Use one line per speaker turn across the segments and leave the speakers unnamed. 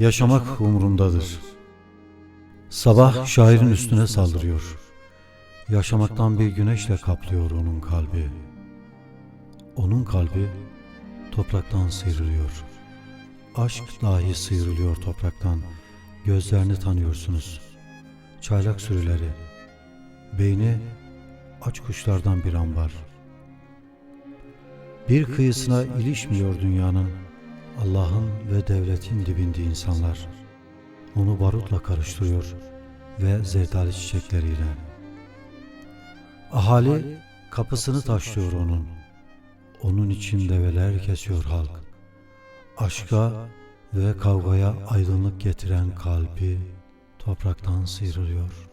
Yaşamak umurumdadır. Sabah şairin üstüne saldırıyor. Yaşamaktan bir güneşle kaplıyor onun kalbi. Onun kalbi topraktan sıyrılıyor. Aşk dahi sıyrılıyor topraktan. Gözlerini tanıyorsunuz. Çaylak sürüleri. Beyni aç kuşlardan bir ambar. Bir kıyısına ilişmiyor dünyanın. Allah'ın ve devletin dibinde insanlar. Onu barutla karıştırıyor ve zerdali çiçekleriyle. Ahali kapısını taşlıyor onun. Onun için develer kesiyor halk. Aşka ve kavgaya aydınlık getiren kalbi topraktan sıyrılıyor.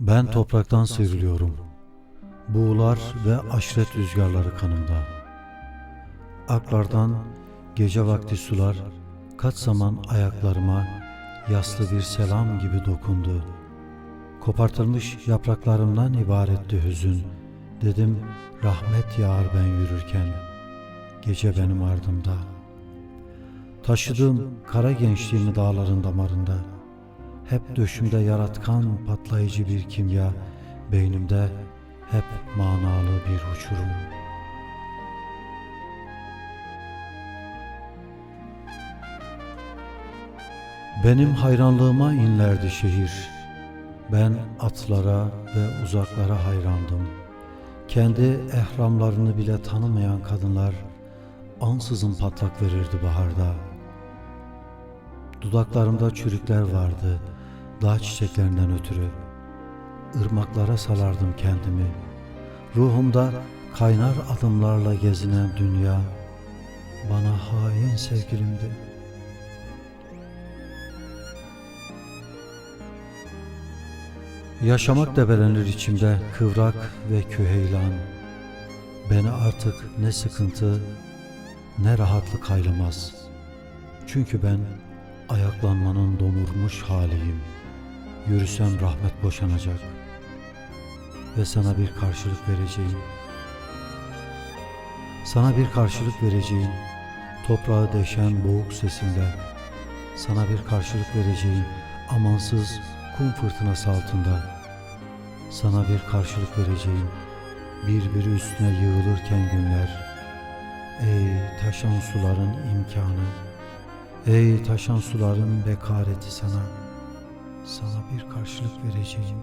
Ben topraktan sıyrılıyorum. Buğular ve aşiret rüzgarları kanımda. Aklardan gece vakti sular kaç zaman ayaklarıma yaslı bir selam gibi dokundu. Kopartılmış yapraklarımdan ibaretti hüzün. Dedim rahmet yağar ben yürürken. Gece benim ardımda. Taşıdığım kara gençliğimi dağların damarında. Hep döşümde yaratkan patlayıcı bir kimya. Beynimde hep manalı bir uçurum. Benim hayranlığıma inlerdi şehir. Ben atlara ve uzaklara hayrandım. Kendi ehramlarını bile tanımayan kadınlar ansızın patlak verirdi baharda. Dudaklarımda çürükler vardı, dağ çiçeklerinden ötürü. Irmaklara salardım kendimi. Ruhumda kaynar adımlarla gezinen dünya bana hain sevgilimdi. Yaşamak debelenir içimde kıvrak ve küheylan. Beni artık ne sıkıntı ne rahatlık haylamaz. Çünkü ben ayaklanmanın domurmuş haliyim. Yürüsem rahmet boşanacak ve sana bir karşılık vereceğim. Sana bir karşılık vereceğim. Toprağı deşen boğuk sesimle. Sana bir karşılık vereceğim. Amansız kum fırtınası altında. Sana bir karşılık vereceğim. Birbiri üstüne yığılırken günler. Ey taşan suların imkanı. Ey taşan suların bekareti sana. Sana bir karşılık vereceğim.